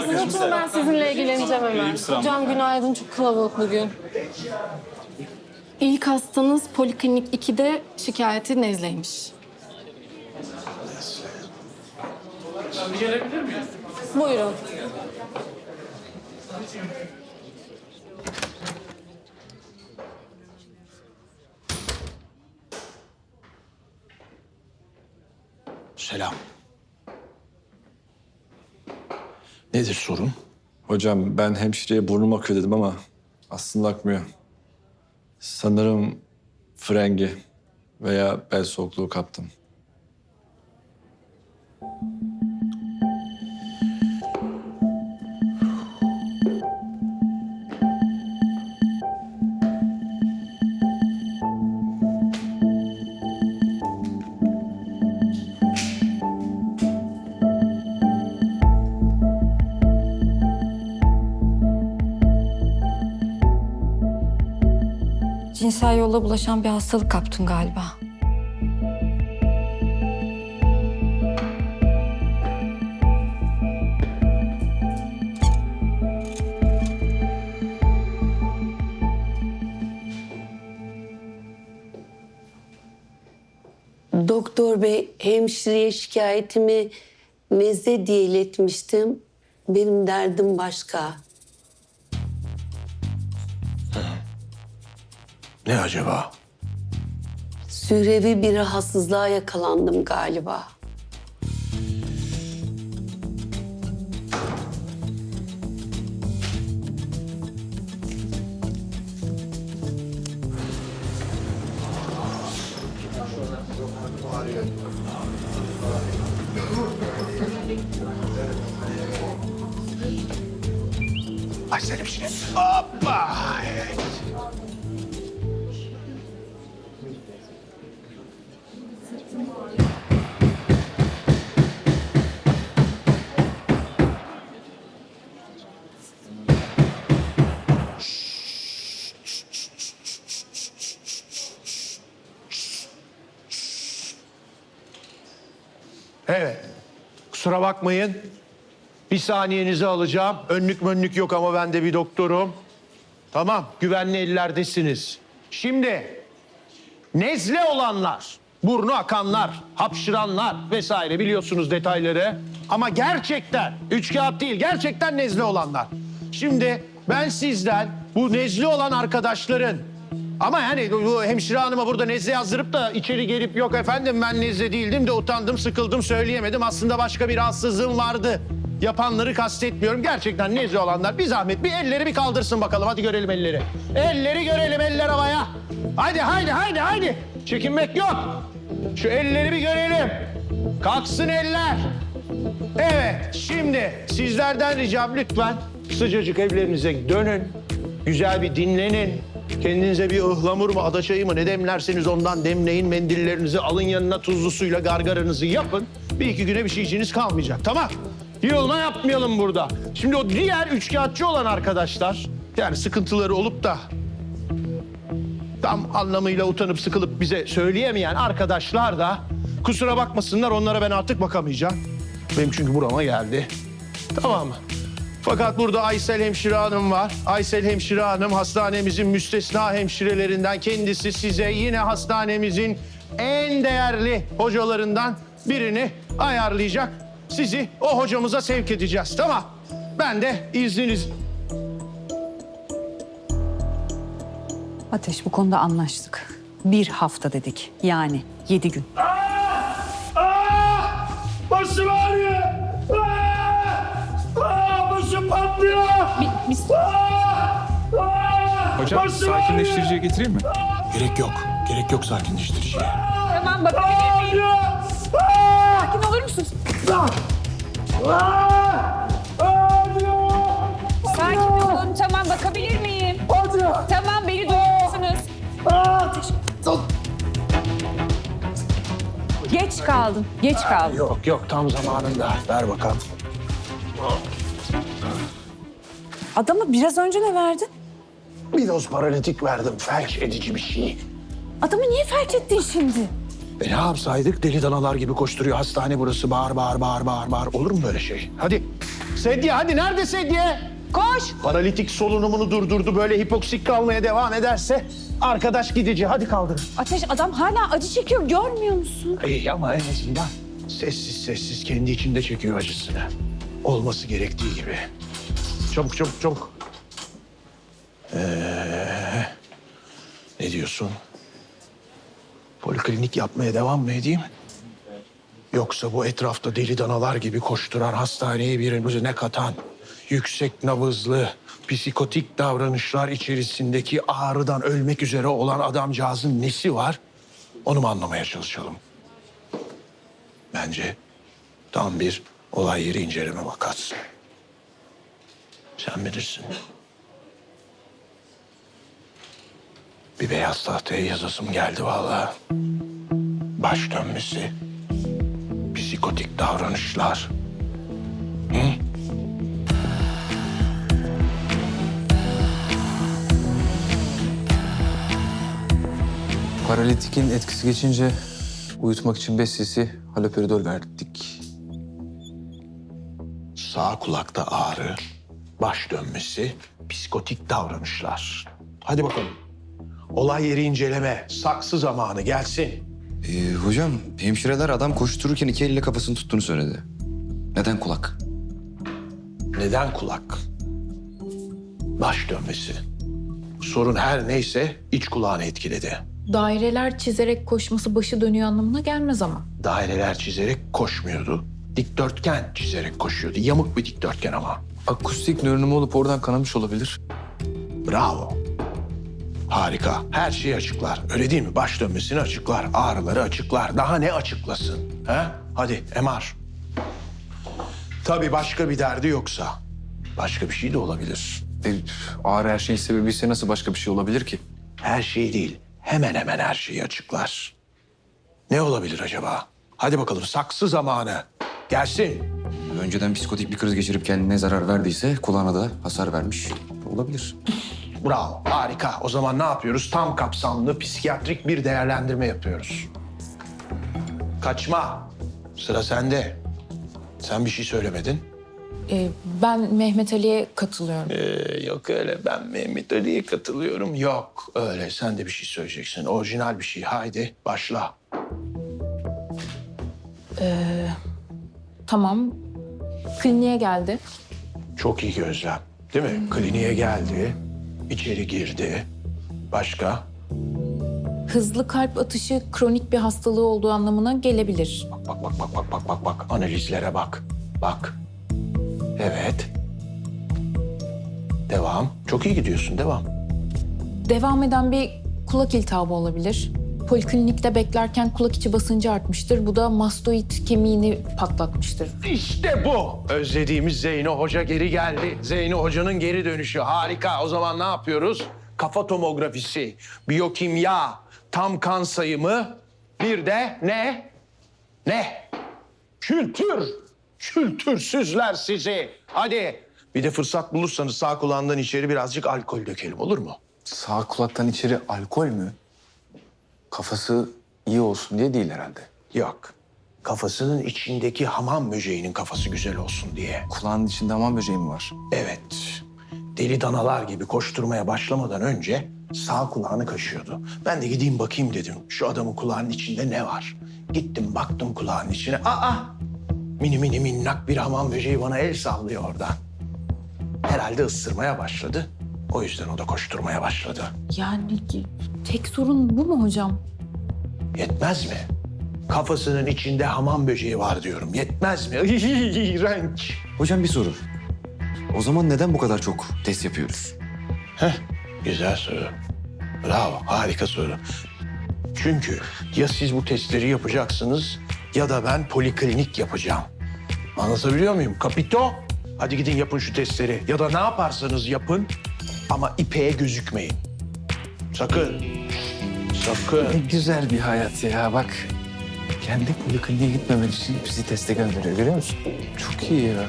Siz oturun ben sizinle ilgileneceğim hemen. Hocam günaydın çok kalabalık bugün. İlk hastanız poliklinik 2'de şikayeti nezleymiş. Buyurun. Selam. Nedir sorun? Hocam ben hemşireye burnum akıyor dedim ama aslında akmıyor. Sanırım frengi veya bel soğukluğu kaptım. Cinsel yolla bulaşan bir hastalık kaptın galiba. Doktor bey hemşireye şikayetimi nezle diye iletmiştim. Benim derdim başka. Ne acaba? Sürevi bir rahatsızlığa yakalandım galiba. Ay sen hemşire. Hoppa. Evet. Evet. Kusura bakmayın. Bir saniyenizi alacağım. Önlük mönlük yok ama ben de bir doktorum. Tamam, güvenli ellerdesiniz. Şimdi nezle olanlar, burnu akanlar, hapşıranlar vesaire biliyorsunuz detayları. Ama gerçekten, üç kağıt değil, gerçekten nezle olanlar. Şimdi ben sizden bu nezle olan arkadaşların ama yani bu hemşire hanıma burada nezle yazdırıp da içeri gelip yok efendim ben nezle değildim de utandım, sıkıldım, söyleyemedim. Aslında başka bir rahatsızlığım vardı. Yapanları kastetmiyorum. Gerçekten nezle olanlar bir zahmet bir elleri bir kaldırsın bakalım. Hadi görelim elleri. Elleri görelim eller havaya. Hadi haydi haydi haydi. Çekinmek yok. Şu elleri bir görelim. Kalksın eller. Evet, şimdi sizlerden ricam lütfen sıcacık evlerinize dönün. Güzel bir dinlenin. Kendinize bir ıhlamur mu, adaçayı mı ne demlerseniz ondan demleyin. Mendillerinizi alın yanına tuzlu suyla gargaranızı yapın. Bir iki güne bir şeyciniz kalmayacak, tamam? Yığılma yapmayalım burada. Şimdi o diğer üçkağıtçı olan arkadaşlar... ...yani sıkıntıları olup da tam anlamıyla utanıp sıkılıp bize söyleyemeyen arkadaşlar da kusura bakmasınlar onlara ben artık bakamayacağım. Benim çünkü burama geldi. Tamam? Fakat burada Aysel Hemşire Hanım var. Aysel Hemşire Hanım hastanemizin müstesna hemşirelerinden kendisi size yine hastanemizin en değerli hocalarından birini ayarlayacak. Sizi o hocamıza sevk edeceğiz. Tamam. Ben de izniniz Ateş bu konuda anlaştık. Bir hafta dedik. Yani yedi gün. Aa! Başım ağrıyor. Aa! Aa! Başım patlıyor. Aa! Aa! Hocam Başım sakinleştiriciye getireyim mi? Gerek yok. Gerek yok sakinleştiriciye. Tamam bakabilir miyim? ağrıyor. Aa! Sakin olur musunuz? Sakin olun. Tamam bakabilir miyim? Tamam beni duyuyorsunuz. Geç kaldın. Geç kaldın. Yok yok tam zamanında. Ver bakalım. Adama biraz önce ne verdin? Bir doz paralitik verdim. Felç edici bir şey. Adamı niye felç ettin şimdi? E ne yapsaydık deli danalar gibi koşturuyor hastane burası bağır bağır bağır bağır bağır. Olur mu böyle şey? Hadi Sedye hadi nerede sedye? Koş! Paralitik solunumunu durdurdu. Böyle hipoksik kalmaya devam ederse arkadaş gidici. Hadi kaldır. Ateş adam hala acı çekiyor görmüyor musun? İyi ama en azından sessiz sessiz kendi içinde çekiyor acısını. Olması gerektiği gibi. Çabuk çabuk çabuk. Ee, ne diyorsun? Poliklinik yapmaya devam mı edeyim? Yoksa bu etrafta deli danalar gibi koşturan hastaneye birine katan, yüksek nabızlı, psikotik davranışlar içerisindeki ağrıdan ölmek üzere olan adamcağızın nesi var? Onu mu anlamaya çalışalım? Bence tam bir olay yeri inceleme vakası. Sen bilirsin. Bir beyaz tahtaya yazasım geldi vallahi. Baş dönmesi, psikotik davranışlar. Paralitikin etkisi geçince uyutmak için 5 cc haloperidol verdik. Sağ kulakta ağrı, baş dönmesi, psikotik davranışlar. Hadi bakalım. Olay yeri inceleme, saksı zamanı gelsin. Ee, hocam hemşireler adam koştururken iki elle kafasını tuttuğunu söyledi. Neden kulak? Neden kulak? Baş dönmesi. Sorun her neyse iç kulağını etkiledi. Daireler çizerek koşması başı dönüyor anlamına gelmez ama. Daireler çizerek koşmuyordu. Dikdörtgen çizerek koşuyordu. Yamuk bir dikdörtgen ama. Akustik nörünüm olup oradan kanamış olabilir. Bravo. Harika. Her şeyi açıklar. Öyle değil mi? Baş dönmesini açıklar. Ağrıları açıklar. Daha ne açıklasın? He? Hadi MR. Tabii başka bir derdi yoksa. Başka bir şey de olabilir. E, ağrı her şeyin sebebi ise nasıl başka bir şey olabilir ki? Her şey değil. Hemen hemen her şeyi açıklar. Ne olabilir acaba? Hadi bakalım saksı zamanı. Gelsin. Önceden psikotik bir kriz geçirip kendine zarar verdiyse kulağına da hasar vermiş. Olabilir. Bravo, harika. O zaman ne yapıyoruz? Tam kapsamlı psikiyatrik bir değerlendirme yapıyoruz. Kaçma. Sıra sende. Sen bir şey söylemedin. Ee, ben Mehmet Ali'ye katılıyorum. Ee, yok öyle. Ben Mehmet Ali'ye katılıyorum. Yok öyle. Sen de bir şey söyleyeceksin. Orijinal bir şey. Haydi başla. Tamam. Kliniğe geldi. Çok iyi gözlem. Değil mi? Kliniğe geldi. İçeri girdi. Başka? Hızlı kalp atışı kronik bir hastalığı olduğu anlamına gelebilir. Bak bak bak bak bak bak bak. Analizlere bak. Bak. Evet. Devam. Çok iyi gidiyorsun. Devam. Devam eden bir kulak iltihabı olabilir. Poliklinikte beklerken kulak içi basıncı artmıştır. Bu da mastoid kemiğini patlatmıştır. İşte bu. Özlediğimiz Zeyno Hoca geri geldi. Zeyno Hoca'nın geri dönüşü. Harika. O zaman ne yapıyoruz? Kafa tomografisi, biyokimya, tam kan sayımı, bir de ne? Ne? Kültür. Kültürsüzler sizi. Hadi. Bir de fırsat bulursanız sağ kulağından içeri birazcık alkol dökelim olur mu? Sağ kulaktan içeri alkol mü? Kafası iyi olsun diye değil herhalde. Yok. Kafasının içindeki hamam böceğinin kafası güzel olsun diye. Kulağın içinde hamam böceği mi var? Evet. Deli danalar gibi koşturmaya başlamadan önce sağ kulağını kaşıyordu. Ben de gideyim bakayım dedim. Şu adamın kulağının içinde ne var? Gittim baktım kulağının içine. Aa! Mini mini minnak bir hamam böceği bana el sallıyor oradan. Herhalde ısırmaya başladı. O yüzden o da koşturmaya başladı. Yani ki- tek sorun bu mu hocam? Yetmez mi? Kafasının içinde hamam böceği var diyorum. Yetmez mi? İğrenç. Hocam bir soru. O zaman neden bu kadar çok test yapıyoruz? Heh, güzel soru. Bravo, harika soru. Çünkü ya siz bu testleri yapacaksınız ya da ben poliklinik yapacağım. Anlatabiliyor muyum? Kapito, hadi gidin yapın şu testleri. Ya da ne yaparsanız yapın ama ipeğe gözükmeyin. Sakın. Sakın. güzel bir hayat ya bak. Kendi polikliniğe gitmemen için bizi teste gönderiyor görüyor musun? Çok iyi ya.